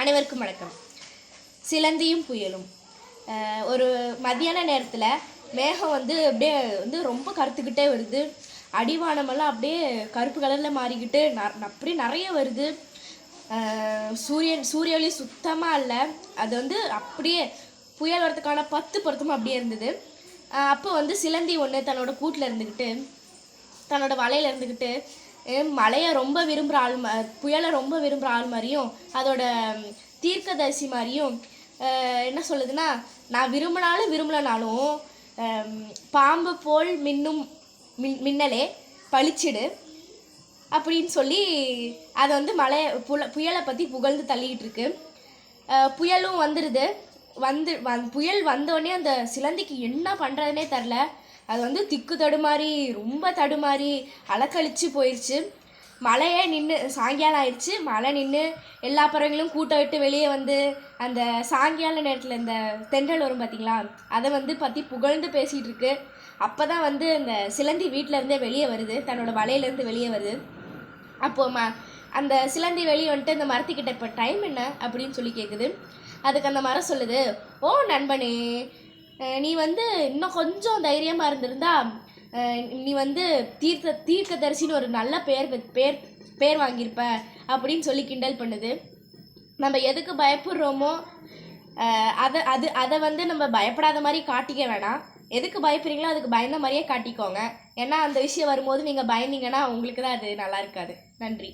அனைவருக்கும் வணக்கம். சிலந்தியும் புயலும். ஒரு மதியான நேரத்தில் மேகம் வந்து அப்படியே வந்து ரொம்ப கருத்துக்கிட்டே வருது. அடிவானமெல்லாம் அப்படியே கருப்பு கலரில் மாறிக்கிட்டு ந அப்படியே நிறைய வருது. சூரியன் சூரிய ஒளி சுத்தமாக இல்லை. அது வந்து அப்படியே புயல் வரதுக்கான பத்து பொருத்தமும் அப்படியே இருந்தது. அப்போ வந்து சிலந்தி ஒன்று தன்னோட கூட்டில் இருந்துக்கிட்டு தன்னோட வலையில் இருந்துக்கிட்டு மழையை ரொம்ப விரும்புகிற ஆள் புயலை ரொம்ப விரும்புகிற ஆள் மாதிரியும் அதோட தீர்க்கதரிசி மாதிரியும் என்ன சொல்லுதுன்னா நான் விரும்பினாலும் விரும்பலனாலும் பாம்பு போல் மின்னும் மின் மின்னலே பளிச்சிடு அப்படின்னு சொல்லி அதை வந்து மழை புல புயலை பற்றி புகழ்ந்து தள்ளிக்கிட்டு இருக்கு புயலும் வந்துடுது வந்து வந் புயல் வந்தோடனே அந்த சிலந்திக்கு என்ன பண்ணுறதுனே தெரில அது வந்து திக்கு தடுமாறி ரொம்ப தடுமாறி அலக்கழிச்சு போயிடுச்சு மழையே நின்று சாயங்காலம் ஆயிடுச்சு மழை நின்று எல்லா பறவைகளும் கூட்டம் விட்டு வெளியே வந்து அந்த சாயங்கால நேரத்தில் இந்த தென்றல் வரும் பார்த்தீங்களா அதை வந்து பற்றி புகழ்ந்து பேசிகிட்டு இருக்கு. அப்போ தான் வந்து அந்த சிலந்தி வீட்டிலேருந்தே வெளியே வருது. தன்னோட வலையிலேருந்து வெளியே வருது. அப்போ ம அந்த சிலந்தி வெளியே வந்துட்டு அந்த மரத்துக்கிட்ட இப்போ டைம் என்ன? அப்படின்னு சொல்லி கேட்குது அதுக்கு அந்த மரம் சொல்லுது ஓ நண்பனே நீ வந்து இன்னும் கொஞ்சம் தைரியமாக இருந்திருந்தா நீ வந்து தீர்க்க தீர்க்கதரிசின்னு ஒரு நல்ல பேர் பேர் பேர் வாங்கியிருப்ப அப்படின்னு சொல்லி கிண்டல் பண்ணுது. நம்ம எதுக்கு பயப்படுறோமோ அதை அது அதை வந்து நம்ம பயப்படாத மாதிரி காட்டிக்க வேணாம். எதுக்கு பயப்படுறீங்களோ அதுக்கு பயந்த மாதிரியே காட்டிக்கோங்க. ஏன்னா அந்த விஷயம் வரும்போது நீங்கள் பயந்தீங்கன்னா உங்களுக்கு தான் அது நல்லா இருக்காது. நன்றி.